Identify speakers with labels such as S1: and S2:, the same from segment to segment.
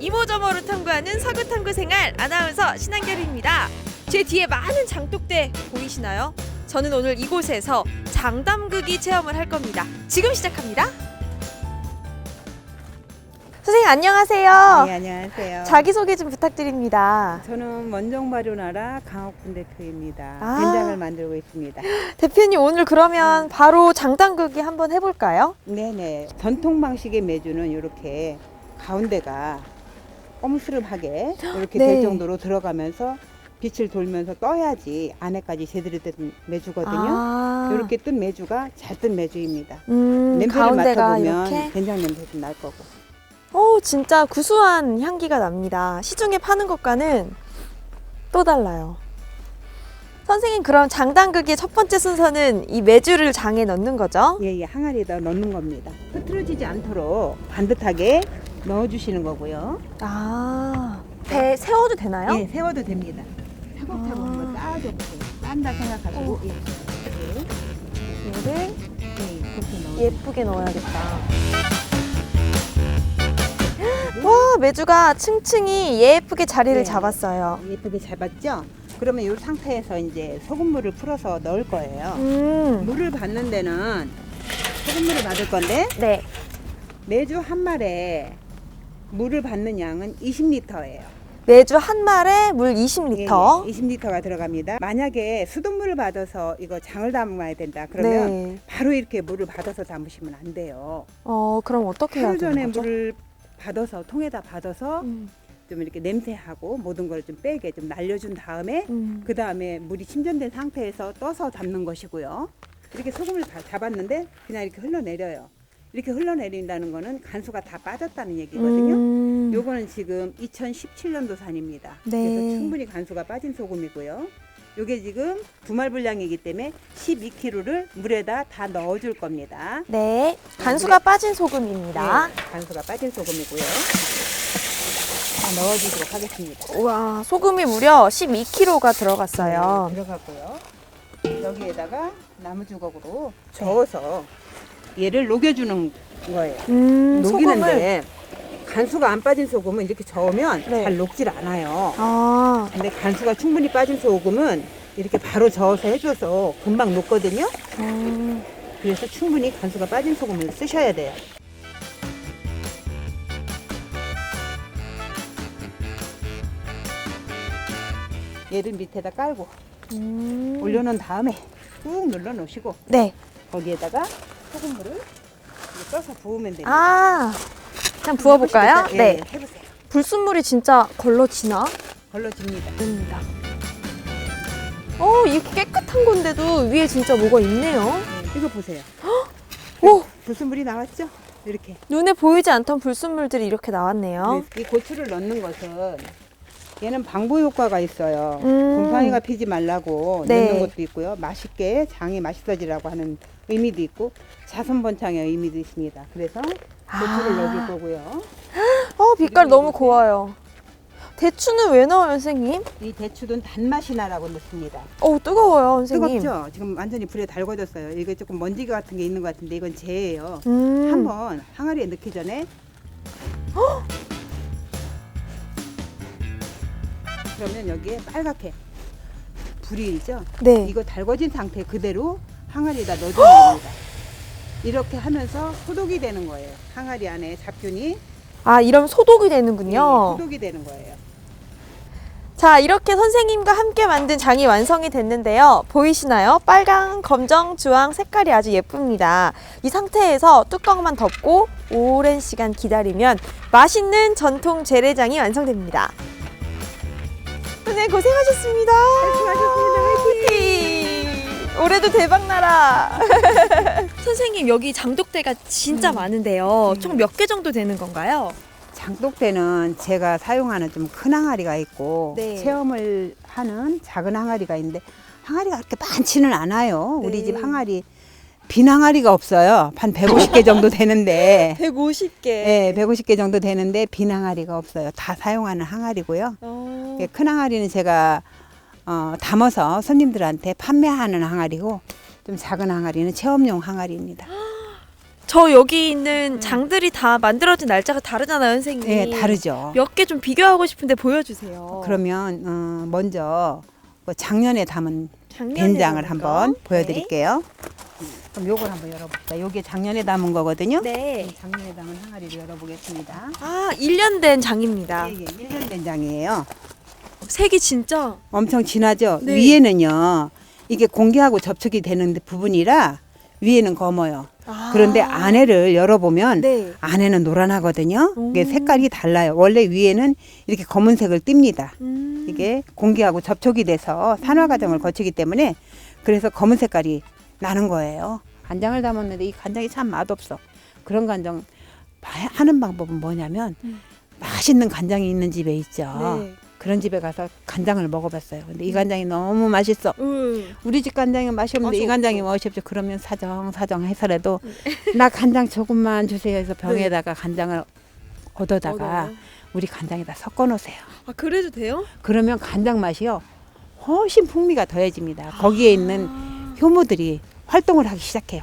S1: 이모저모로 탐구하는 서구 탐구 생활 아나운서 신한결입니다. 제 뒤에 많은 장독대 보이시나요? 저는 오늘 이곳에서 장담극이 체험을 할 겁니다. 지금 시작합니다. 선생님 안녕하세요.
S2: 네, 안녕하세요.
S1: 자기소개 좀 부탁드립니다.
S2: 저는 원정마루나라 강옥군 대표입니다.
S1: 아.
S2: 된장을 만들고 있습니다.
S1: 대표님 오늘 그러면 바로 장담극이 한번 해볼까요?
S2: 네네. 전통 방식의 메주는 이렇게 가운데가 검스름하게 이렇게
S1: 네.
S2: 될 정도로 들어가면서 빛을 돌면서 떠야지 안에까지 제대로 된 메주거든요.
S1: 아,
S2: 이렇게 뜬 메주가 잘 뜬 메주입니다.
S1: 음,
S2: 냄새를 맡아보면
S1: 이렇게.
S2: 된장 냄새도 날 거고.
S1: 오, 진짜 구수한 향기가 납니다. 시중에 파는 것과는 또 달라요. 선생님, 그럼 장단극의 첫 번째 순서는 이 메주를 장에 넣는 거죠?
S2: 예, 예, 항아리에다 넣는 겁니다. 흐트러지지 않도록 반듯하게 넣어주시는 거고요.
S1: 아, 배 세워도 되나요?
S2: 예, 세워도 됩니다.
S1: 아.
S2: 한번 쌓아줘 보세요. 싼다 생각하시고,
S1: 어.
S2: 예. 예.
S1: 얘를
S2: 예, 그렇게 넣어.
S1: 예쁘게 넣어야겠다. 와, 메주가 층층이 예쁘게 자리를
S2: 네.
S1: 잡았어요.
S2: 예쁘게 잡았죠? 그러면 이 상태에서 이제 소금물을 풀어서 넣을 거예요.
S1: 음,
S2: 물을 받는 데는 소금물을 받을 건데
S1: 네.
S2: 매주 한 말에 물을 받는 양은 20리터예요.
S1: 메주 한 말에 물 20리터.
S2: 예, 20리터가 들어갑니다. 만약에 수돗물을 받아서 이거 장을 담아야 된다. 그러면
S1: 네.
S2: 바로 이렇게 물을 받아서 담으시면 안 돼요.
S1: 어, 그럼 어떻게 해야
S2: 하루 전에
S1: 거죠?
S2: 물을 받아서 통에다 받아서
S1: 음,
S2: 좀 이렇게 냄새하고 모든 걸 좀 빼게 좀 날려준 다음에
S1: 음.
S2: 그 다음에 물이 침전된 상태에서 떠서 담는 것이고요. 이렇게 소금을 다 잡았는데 그냥 이렇게 흘러내려요. 이렇게 흘러내린다는 거는 간수가 다 빠졌다는 얘기거든요.
S1: 음.
S2: 요거는 지금 2017년도 산입니다.
S1: 네.
S2: 그래서 충분히 간수가 빠진 소금이고요. 요게 지금 두말 분량이기 때문에 12kg를 물에다 다 넣어줄 겁니다.
S1: 네, 간수가 빠진 소금입니다.
S2: 네, 간수가 빠진 소금이고요. 다 넣어주도록 하겠습니다.
S1: 우와, 소금이 무려 12kg가 들어갔어요.
S2: 네, 들어가고요. 여기에다가 나무 주걱으로 저어서 얘를 녹여주는 거예요.
S1: 음.
S2: 녹이는데 간수가 안 빠진 소금은 이렇게 저으면
S1: 네.
S2: 잘 녹질 않아요.
S1: 아,
S2: 근데 간수가 충분히 빠진 소금은 이렇게 바로 저어서 해줘서 금방 녹거든요.
S1: 음,
S2: 그래서 충분히 간수가 빠진 소금을 쓰셔야 돼요. 얘를 밑에다 깔고
S1: 음.
S2: 올려놓은 다음에 꾹 눌러 놓으시고
S1: 네.
S2: 거기에다가 소금물을 떠서 부으면 됩니다.
S1: 아, 그냥 부어볼까요?
S2: 해보시겠어요?
S1: 네.
S2: 예, 해보세요.
S1: 불순물이 진짜 걸러지나?
S2: 걸러집니다.
S1: 됩니다. 어, 이렇게 깨끗한 건데도 위에 진짜 뭐가 있네요.
S2: 네, 이거 보세요.
S1: 오,
S2: 불순물이 나왔죠? 이렇게.
S1: 눈에 보이지 않던 불순물들이 이렇게 나왔네요.
S2: 네, 이 고추를 넣는 것은 얘는 방부 효과가 있어요.
S1: 음.
S2: 곰팡이가 피지 말라고
S1: 네.
S2: 넣는 것도 있고요. 맛있게 장이 맛있어지라고 하는 의미도 있고 자선 번창의 의미도 있습니다. 그래서 고추를
S1: 아.
S2: 넣어줄 거고요.
S1: 어, 빛깔 너무. 고와요. 대추는 왜 넣어요, 선생님?
S2: 이 대추는 단맛이 나라고 넣습니다.
S1: 어, 뜨거워요, 선생님.
S2: 뜨겁죠? 지금 완전히 불에 달궈졌어요. 이거 조금 먼지 같은 게 있는 것 같은데 이건 재예요.
S1: 음.
S2: 한번 항아리에 넣기 전에 그러면 여기에 빨갛게 불이 있죠?
S1: 네.
S2: 이거 달궈진 상태 그대로 항아리에다 넣어주는 겁니다. 이렇게 하면서 소독이 되는 거예요. 항아리 안에 잡균이
S1: 아, 이러면 소독이
S2: 예,
S1: 되는군요.
S2: 소독이 되는 거예요.
S1: 자, 이렇게 선생님과 함께 만든 장이 완성이 됐는데요. 보이시나요? 빨강, 검정, 주황 색깔이 아주 예쁩니다. 이 상태에서 뚜껑만 덮고 오랜 시간 기다리면 맛있는 전통 재래장이 완성됩니다. 선생님 고생하셨습니다.
S2: 수고하셨습니다.
S1: 화이팅! 올해도 대박 나라. 선생님 여기 장독대가 진짜 많은데요. 총 몇 개 정도 되는 건가요?
S2: 장독대는 제가 사용하는 좀 큰 항아리가 있고
S1: 네.
S2: 체험을 하는 작은 항아리가 있는데 항아리가 그렇게 많지는 않아요. 우리
S1: 네.
S2: 집 항아리 빈 항아리가 없어요. 한 150개 정도 되는데
S1: 150개.
S2: 네, 150개 정도 되는데 빈 항아리가 없어요. 다 사용하는 항아리고요.
S1: 어.
S2: 예, 큰 항아리는 제가 어, 담아서 손님들한테 판매하는 항아리고 좀 작은 항아리는 체험용 항아리입니다.
S1: 저 여기 있는 장들이 다 만들어진 날짜가 다르잖아요, 선생님.
S2: 네, 다르죠.
S1: 몇 개 좀 비교하고 싶은데 보여주세요.
S2: 그러면 어, 먼저 그 작년에 담은
S1: 작년에
S2: 된장을
S1: 담은
S2: 한번
S1: 거.
S2: 보여드릴게요. 그럼 요걸 한번 열어봅시다. 요게 작년에 담은 거거든요.
S1: 네. 네.
S2: 작년에 담은 항아리를 열어보겠습니다.
S1: 아, 1년 된 장입니다.
S2: 예, 예, 1년 된장이에요.
S1: 색이 진짜
S2: 엄청 진하죠?
S1: 네.
S2: 위에는요, 이게 공기하고 접촉이 되는 부분이라 위에는 검어요.
S1: 아.
S2: 그런데 안에를 열어보면
S1: 네.
S2: 안에는 노란하거든요. 이게
S1: 오.
S2: 색깔이 달라요. 원래 위에는 이렇게 검은색을 띱니다.
S1: 음.
S2: 이게 공기하고 접촉이 돼서 산화 과정을 거치기 때문에 그래서 검은 색깔이 나는 거예요. 간장을 담았는데 이 간장이 참 맛없어. 그런 간장 봐- 하는 방법은 뭐냐면
S1: 음.
S2: 맛있는 간장이 있는 집에 있죠.
S1: 네.
S2: 그런 집에 가서 간장을 먹어봤어요. 근데 이 간장이 너무 맛있어.
S1: 음.
S2: 우리 집 간장은 맛이 없는데
S1: 맛이
S2: 이 간장이. 맛이 없죠. 그러면 사정 사정 해서라도 나 간장 조금만 주세요 해서 병에다가 간장을 얻어다가
S1: 얻어요.
S2: 우리 간장에다 섞어 놓으세요.
S1: 아, 그래도 돼요?
S2: 그러면 간장 맛이요 훨씬 풍미가 더해집니다. 거기에 있는 효모들이 활동을 하기 시작해요.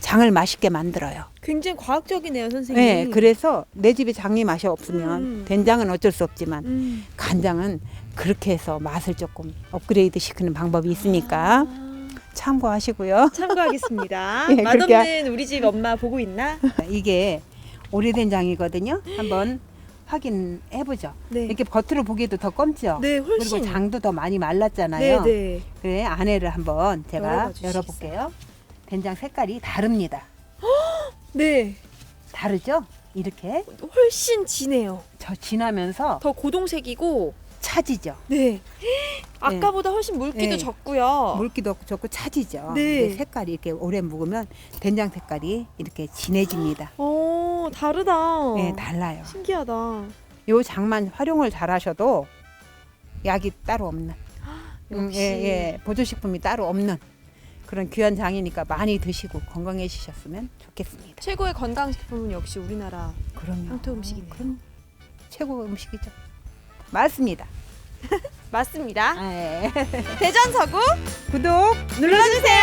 S2: 장을 맛있게 만들어요.
S1: 굉장히 과학적이네요, 선생님.
S2: 네, 그래서 내 집에 장이 맛이 없으면
S1: 음.
S2: 된장은 어쩔 수 없지만
S1: 음.
S2: 간장은 그렇게 해서 맛을 조금 업그레이드 시키는 방법이 있으니까
S1: 아,
S2: 참고하시고요.
S1: 참고하겠습니다.
S2: 예, 그렇게
S1: 맛없는 우리 집 엄마 보고 있나?
S2: 이게 오래된 장이거든요. 한번 확인해 보죠.
S1: 네.
S2: 이렇게 겉으로 보기에도 더 검죠.
S1: 네, 훨씬.
S2: 그리고 장도 더 많이
S1: 네,
S2: 말랐잖아요.
S1: 네.
S2: 그래 안에를 한번 제가
S1: 열어봐 주시겠어요?
S2: 열어볼게요. 된장 색깔이 다릅니다.
S1: 네.
S2: 다르죠? 이렇게
S1: 훨씬 진해요.
S2: 저 진하면서
S1: 더 고동색이고
S2: 차지죠.
S1: 네. 아까보다 훨씬 물기도
S2: 네.
S1: 적고요.
S2: 물기도 좋고 차지죠.
S1: 네.
S2: 근데 색깔이 이렇게 오래 묵으면 된장 색깔이 이렇게 진해집니다.
S1: 오, 다르다.
S2: 네, 달라요.
S1: 신기하다.
S2: 요 장만 활용을 잘하셔도 약이 따로 없는, 음,
S1: 역시.
S2: 예, 예, 보조식품이 따로 없는 그런 귀한 장이니까 많이 드시고 건강해지셨으면 좋겠습니다.
S1: 최고의 건강식품은 역시 우리나라
S2: 그럼요.
S1: 황토 음식이네요.
S2: 그럼 최고 음식이죠. 맞습니다.
S1: 맞습니다.
S2: 아, 예.
S1: 대전 서구
S2: 구독
S1: 눌러주세요.